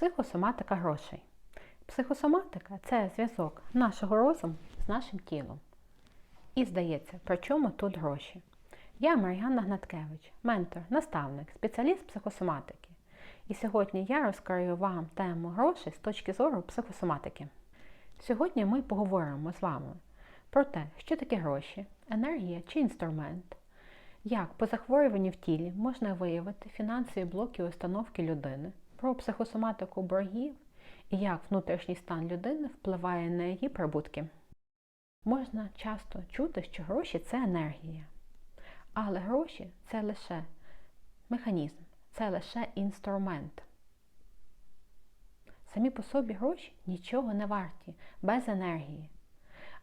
Психосоматика грошей. Психосоматика це зв'язок нашого розуму з нашим тілом. І здається, при чому тут гроші? Я Мар'яна Гнаткевич, ментор, наставник, спеціаліст психосоматики. І сьогодні я розкрию вам тему грошей з точки зору психосоматики. Сьогодні ми поговоримо з вами про те, що таке гроші, енергія чи інструмент, як по захворюванню в тілі можна виявити фінансові блоки установки людини, про психосоматику боргів і як внутрішній стан людини впливає на її прибутки. Можна часто чути, що гроші це енергія. Але гроші це лише механізм, це лише інструмент. Самі по собі гроші нічого не варті без енергії.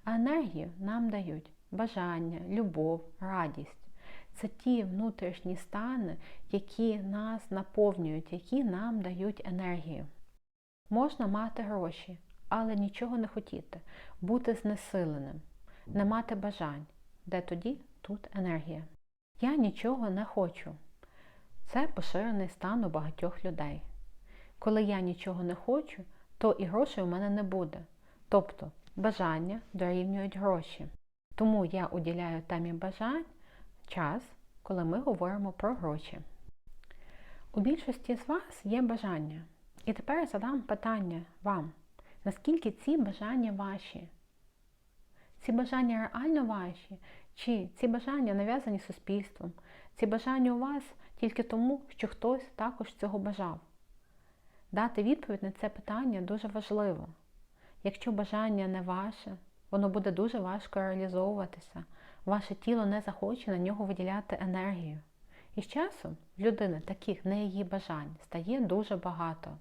А енергію нам дають бажання, любов, радість. Це ті внутрішні стани, які нас наповнюють, які нам дають енергію. Можна мати гроші, але нічого не хотіти, бути знесиленим, не мати бажань, де тоді тут енергія. Я нічого не хочу. Це поширений стан у багатьох людей. Коли я нічого не хочу, то і грошей у мене не буде. Тобто бажання дорівнюють гроші. Тому я уділяю темі бажань час, коли ми говоримо про гроші. У більшості з вас є бажання. І тепер я задам питання вам, наскільки ці бажання ваші? Ці бажання реально ваші? Чи ці бажання нав'язані суспільством? Ці бажання у вас тільки тому, що хтось також цього бажав? Дати відповідь на це питання дуже важливо. Якщо бажання не ваше, воно буде дуже важко реалізовуватися. Ваше тіло не захоче на нього виділяти енергію. І з часом в людини таких не її бажань стає дуже багато.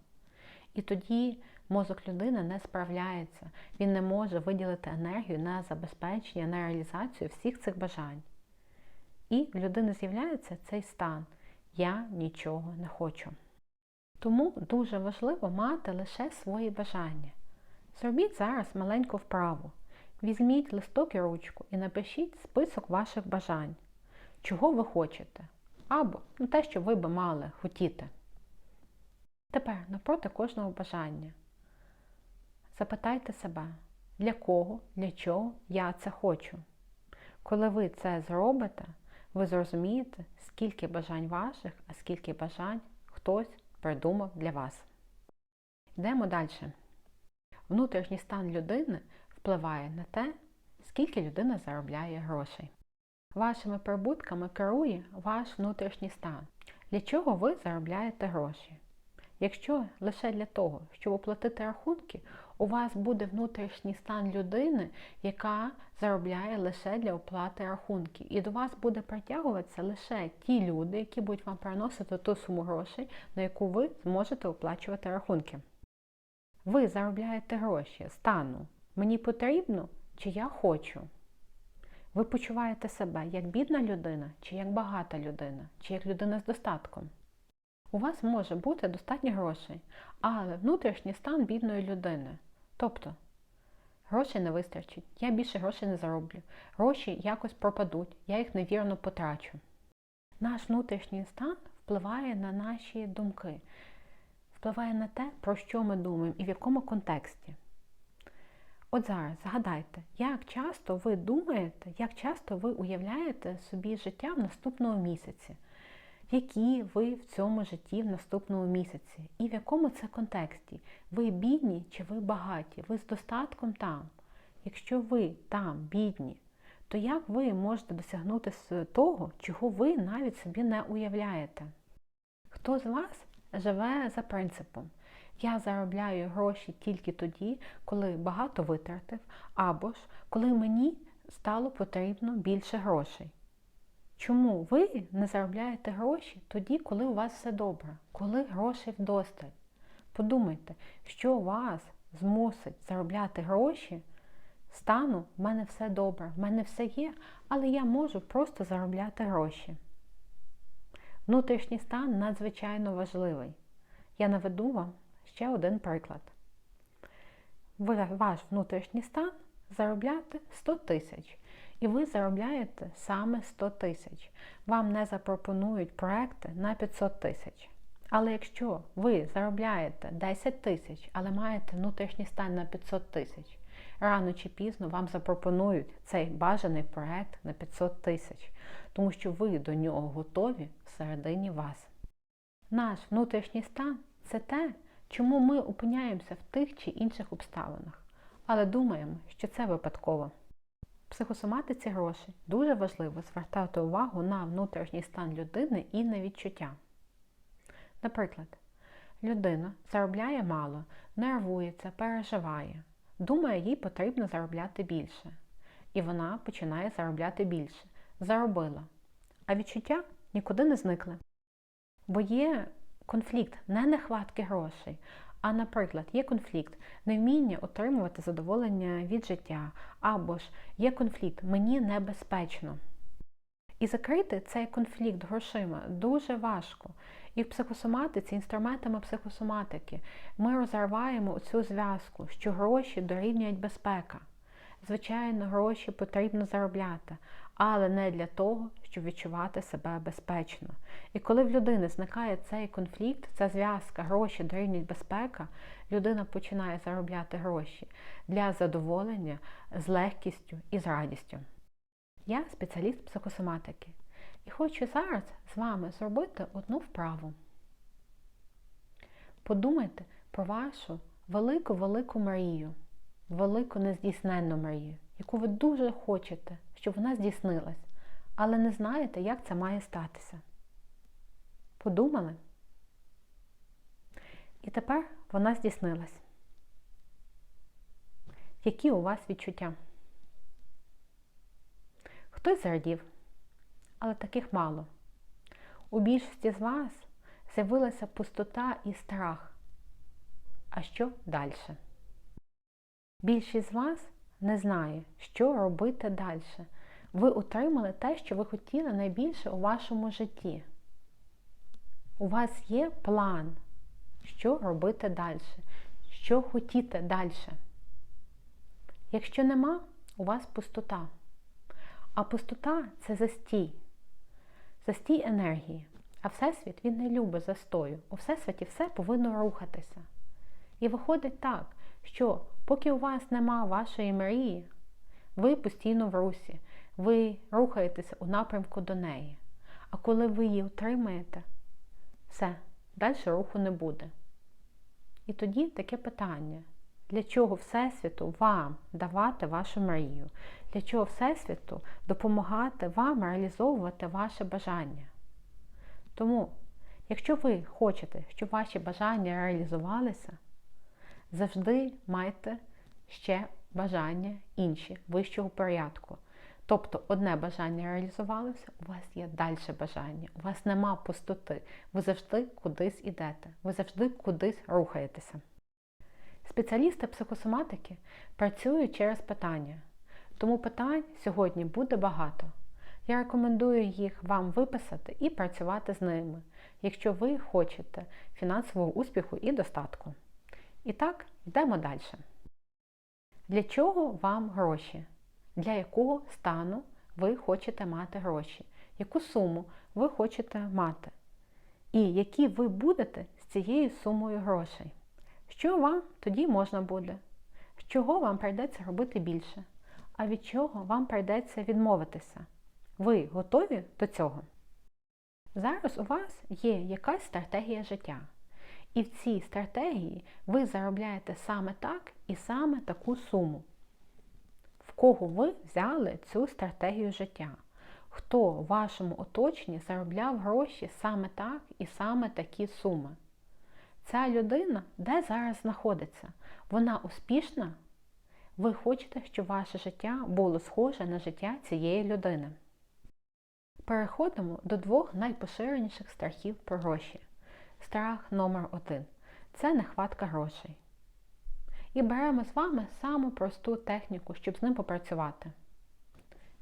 І тоді мозок людини не справляється, він не може виділити енергію на забезпечення, на реалізацію всіх цих бажань. І в людини з'являється цей стан Я нічого не хочу. Тому дуже важливо мати лише свої бажання. Зробіть зараз маленьку вправу. Візьміть листок і ручку і напишіть список ваших бажань, чого ви хочете, або ну, те, що ви би мали хотіти. Тепер напроти кожного бажання. Запитайте себе, для кого, для чого я це хочу. Коли ви це зробите, ви зрозумієте, скільки бажань ваших, а скільки бажань хтось придумав для вас. Йдемо далі. Внутрішній стан людини впливає на те, скільки людина заробляє грошей. Вашими прибутками керує ваш внутрішній стан. Для чого ви заробляєте гроші? Якщо лише для того, щоб оплатити рахунки, у вас буде внутрішній стан людини, яка заробляє лише для оплати рахунків. І до вас буде притягуватися лише ті люди, які будуть вам приносити ту суму грошей, на яку ви зможете оплачувати рахунки. Ви заробляєте гроші стану мені потрібно чи я хочу. Ви почуваєте себе як бідна людина, чи як багата людина, чи як людина з достатком. У вас може бути достатньо грошей, але внутрішній стан бідної людини. Тобто, грошей не вистачить, я більше грошей не зароблю, гроші якось пропадуть, я їх невірно потрачу. Наш внутрішній стан впливає на наші думки, впливає на те, про що ми думаємо і в якому контексті. От зараз згадайте, як часто ви думаєте, як часто ви уявляєте собі життя в наступному місяці, які ви в цьому житті в наступному місяці, і в якому це контексті? Ви бідні чи ви багаті? Ви з достатком там. Якщо ви там бідні, то як ви можете досягнути того, чого ви навіть собі не уявляєте? Хто з вас живе за принципом? Я заробляю гроші тільки тоді, коли багато витратив, або ж коли мені стало потрібно більше грошей. Чому ви не заробляєте гроші тоді, коли у вас все добре, коли грошей вдосталь? Подумайте, що вас змусить заробляти гроші, стану, в мене все добре, в мене все є, але я можу просто заробляти гроші. Внутрішній стан надзвичайно важливий. Я наведу вам ще один приклад. Ваш внутрішній стан заробляти 100 тисяч. І ви заробляєте саме 100 тисяч. Вам не запропонують проекти на 500 тисяч. Але якщо ви заробляєте 10 тисяч, але маєте внутрішній стан на 500 тисяч, рано чи пізно вам запропонують цей бажаний проект на 500 тисяч, тому що ви до нього готові всередині вас. Наш внутрішній стан це те, чому ми опиняємося в тих чи інших обставинах, але думаємо, що це випадково. В психосоматиці грошей дуже важливо звертати увагу на внутрішній стан людини і на відчуття. Наприклад, людина заробляє мало, нервується, переживає, думає, їй потрібно заробляти більше. І вона починає заробляти більше. Заробила. А відчуття нікуди не зникли. Бо є конфлікт не нехватки грошей, а, наприклад, є конфлікт невміння отримувати задоволення від життя, або ж є конфлікт мені небезпечно. І закрити цей конфлікт грошима дуже важко. І в психосоматиці, інструментами психосоматики, ми розриваємо цю зв'язку, що гроші дорівнюють безпека. Звичайно, гроші потрібно заробляти, але не для того, щоб відчувати себе безпечно. І коли в людини зникає цей конфлікт, ця зв'язка, гроші дорівнюють безпека, людина починає заробляти гроші для задоволення з легкістю і з радістю. Я спеціаліст психосоматики і хочу зараз з вами зробити одну вправу. Подумайте про вашу велику-велику мрію, велику нездійсненну мрію, яку ви дуже хочете, щоб вона здійснилась, але не знаєте, як це має статися. Подумали? І тепер вона здійснилась. Які у вас відчуття? Хтось зрадів, але таких мало. У більшості з вас з'явилася пустота і страх. А що далі? Більшість з вас не знає, що робити далі. Ви отримали те, що ви хотіли найбільше у вашому житті. У вас є план, що робити далі, що хотіти далі. Якщо нема, у вас пустота. А пустота це застій, застій енергії. А Всесвіт він не любить застою. У Всесвіті все повинно рухатися. І виходить так, що поки у вас нема вашої мрії, ви постійно в русі, ви рухаєтеся у напрямку до неї. А коли ви її отримаєте, все, далі руху не буде. І тоді таке питання. Для чого Всесвіту вам давати вашу мрію? Для чого Всесвіту допомагати вам реалізовувати ваше бажання? Тому, якщо ви хочете, щоб ваші бажання реалізувалися, завжди майте ще бажання інші вищого порядку. Тобто одне бажання реалізувалося, у вас є далі бажання, у вас нема пустоти, ви завжди кудись ідете, ви завжди кудись рухаєтеся. Спеціалісти психосоматики працюють через питання, тому питань сьогодні буде багато. Я рекомендую їх вам виписати і працювати з ними, якщо ви хочете фінансового успіху і достатку. І так, йдемо далі. Для чого вам гроші? Для якого стану ви хочете мати гроші? Яку суму ви хочете мати? І які ви будете з цією сумою грошей? Що вам тоді можна буде? З чого вам прийдеться робити більше? А від чого вам прийдеться відмовитися? Ви готові до цього? Зараз у вас є якась стратегія життя. І в цій стратегії ви заробляєте саме так і саме таку суму. В кого ви взяли цю стратегію життя? Хто в вашому оточенні заробляв гроші саме так і саме такі суми? Ця людина де зараз знаходиться? Вона успішна? Ви хочете, щоб ваше життя було схоже на життя цієї людини. Переходимо до двох найпоширеніших страхів про гроші. Страх номер один це нехватка грошей. І беремо з вами саму просту техніку, щоб з ним попрацювати.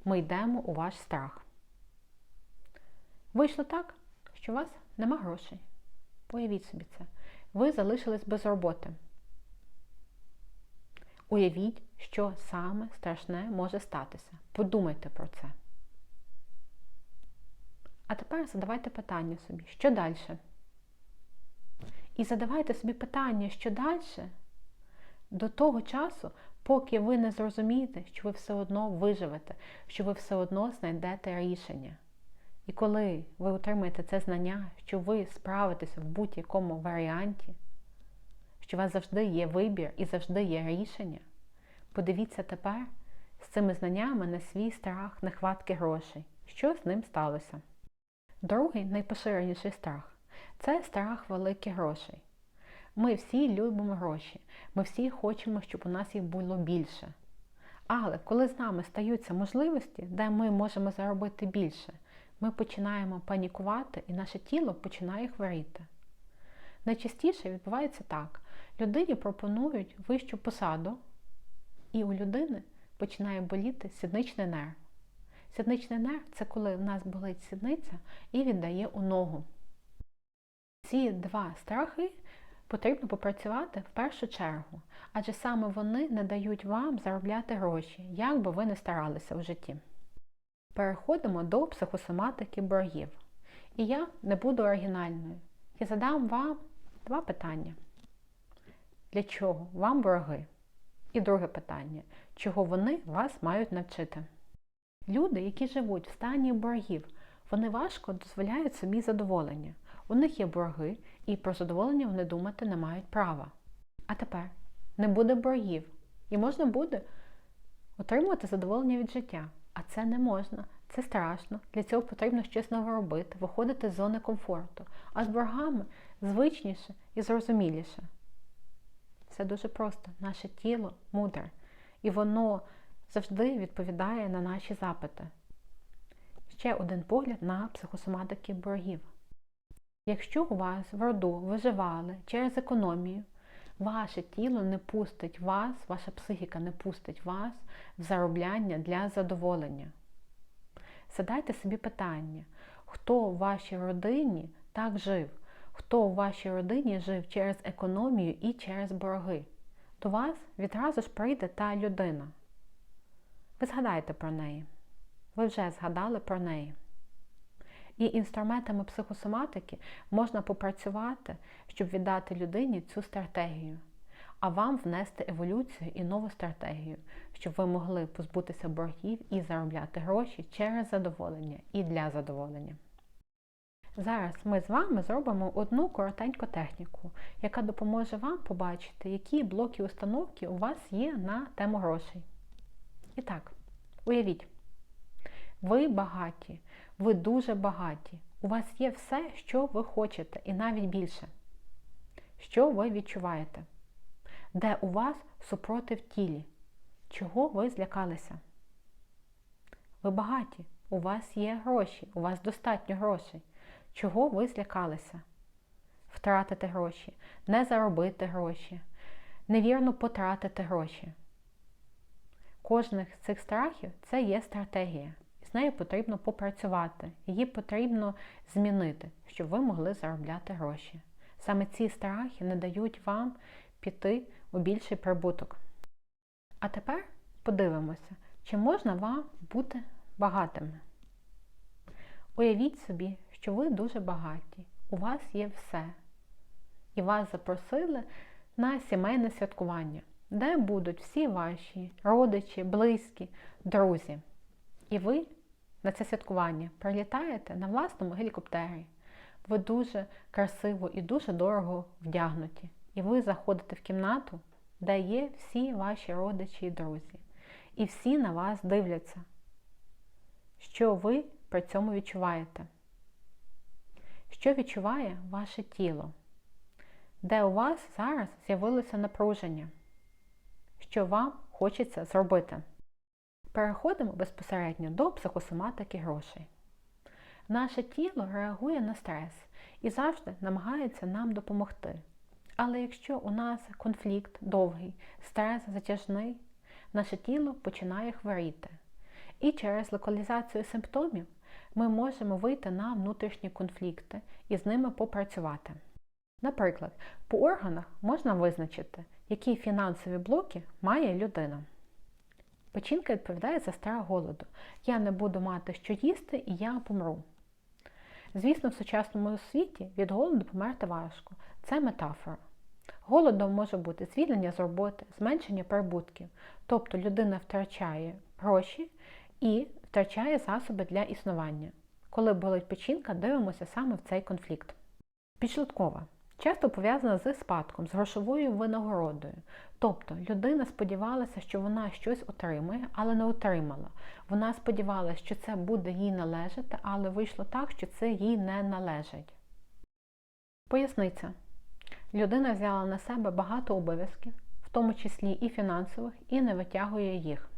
Ми йдемо у ваш страх. Вийшло так, що у вас нема грошей. Уявіть собі це. Ви залишились без роботи. Уявіть, що саме страшне може статися. Подумайте про це. А тепер задавайте питання собі, що далі? І задавайте собі питання, що далі, до того часу, поки ви не зрозумієте, що ви все одно виживете, що ви все одно знайдете рішення. І коли ви отримаєте це знання, що ви справитеся в будь-якому варіанті, що у вас завжди є вибір і завжди є рішення, подивіться тепер з цими знаннями на свій страх нехватки грошей. Що з ним сталося? Другий найпоширеніший страх це страх великих грошей. Ми всі любимо гроші, ми всі хочемо, щоб у нас їх було більше. Але коли з нами стаються можливості, де ми можемо заробити більше, ми починаємо панікувати і наше тіло починає хворіти. Найчастіше відбувається так: людині пропонують вищу посаду, і у людини починає боліти сідничний нерв. Сідничний нерв це коли в нас болить сідниця і віддає у ногу. Ці два страхи потрібно попрацювати в першу чергу, адже саме вони не дають вам заробляти гроші, як би ви не старалися в житті. Переходимо до психосоматики боргів. І я не буду оригінальною. Я задам вам два питання. Для чого вам борги? І друге питання, чого вони вас мають навчити? Люди, які живуть в стані боргів, вони важко дозволяють собі задоволення. У них є борги, і про задоволення вони думати не мають права. А тепер не буде боргів, і можна буде отримувати задоволення від життя. А це не можна, це страшно. Для цього потрібно щось нове робити, виходити з зони комфорту. А з боргами звичніше і зрозуміліше. Все дуже просто. Наше тіло мудре. І воно завжди відповідає на наші запити. Ще один погляд на психосоматики боргів. Якщо у вас в роду виживали через економію, ваше тіло не пустить вас, ваша психіка не пустить вас в заробляння для задоволення. Задайте собі питання, хто у вашій родині так жив, хто у вашій родині жив через економію і через борги. До вас відразу ж прийде та людина. Ви згадайте про неї. Ви вже згадали про неї. І інструментами психосоматики можна попрацювати, щоб віддати людині цю стратегію, а вам внести еволюцію і нову стратегію, щоб ви могли позбутися боргів і заробляти гроші через задоволення і для задоволення. Зараз ми з вами зробимо одну коротеньку техніку, яка допоможе вам побачити, які блоки установки у вас є на тему грошей. І так, уявіть, ви багаті, ви дуже багаті. У вас є все, що ви хочете, і навіть більше. Що ви відчуваєте? Де у вас супротив тілі? Чого ви злякалися? Ви багаті, у вас є гроші, у вас достатньо грошей. Чого ви злякалися? Втратити гроші, не заробити гроші, невірно потратити гроші. Кожних з цих страхів це є стратегія. З нею потрібно попрацювати, її потрібно змінити, щоб ви могли заробляти гроші. Саме ці страхи не дають вам піти у більший прибуток. А тепер подивимося, чи можна вам бути багатими. Уявіть собі, що ви дуже багаті, у вас є все. І вас запросили на сімейне святкування, де будуть всі ваші родичі, близькі, друзі. І ви на це святкування прилітаєте на власному гелікоптері. Ви дуже красиво і дуже дорого вдягнуті. І ви заходите в кімнату, де є всі ваші родичі і друзі. І всі на вас дивляться. Що ви при цьому відчуваєте? Що відчуває ваше тіло? Де у вас зараз з'явилося напруження? Що вам хочеться зробити? Переходимо безпосередньо до психосоматики грошей. Наше тіло реагує на стрес і завжди намагається нам допомогти. Але якщо у нас конфлікт довгий, стрес затяжний, наше тіло починає хворіти. І через локалізацію симптомів ми можемо вийти на внутрішні конфлікти і з ними попрацювати. Наприклад, по органах можна визначити, які фінансові блоки має людина. Печінка відповідає за страх голоду. Я не буду мати що їсти і я помру. Звісно, в сучасному світі від голоду померти важко. це метафора. Голодом може бути звільнення з роботи, зменшення прибутків, тобто людина втрачає гроші і втрачає засоби для існування. Коли болить печінка, дивимося саме в цей конфлікт. Підшлункова часто пов'язана з спадком, з грошовою винагородою. Тобто людина сподівалася, що вона щось отримає, але не отримала. Вона сподівалася, що це буде їй належати, але вийшло так, що це їй не належить. Поясниця. Людина взяла на себе багато обов'язків, в тому числі і фінансових, і не витягує їх.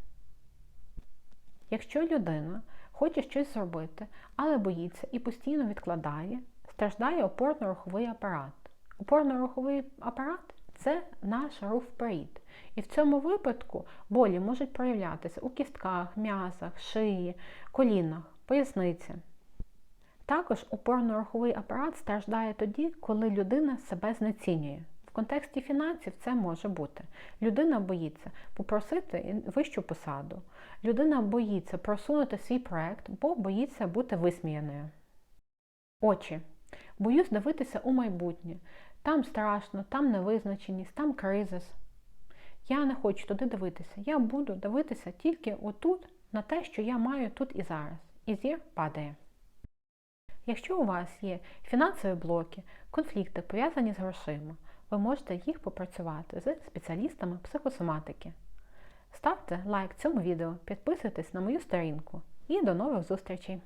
Якщо людина хоче щось зробити, але боїться і постійно відкладає, страждає опорно-руховий апарат. Опорно-руховий апарат це наш рух вперед. І в цьому випадку болі можуть проявлятися у кістках, м'язах, шиї, колінах, поясниці. Також опорно-руховий апарат страждає тоді, коли людина себе знецінює. В контексті фінансів це може бути. Людина боїться попросити вищу посаду, людина боїться просунути свій проект, бо боїться бути висміяною. Очі. Боюсь дивитися у майбутнє. Там страшно, там невизначеність, там кризис. Я не хочу туди дивитися. Я буду дивитися тільки отут, на те, що я маю тут і зараз. І зір падає. Якщо у вас є фінансові блоки, конфлікти пов'язані з грошима, ви можете їх попрацювати з спеціалістами психосоматики. Ставте лайк цьому відео, підписуйтесь на мою сторінку і до нових зустрічей!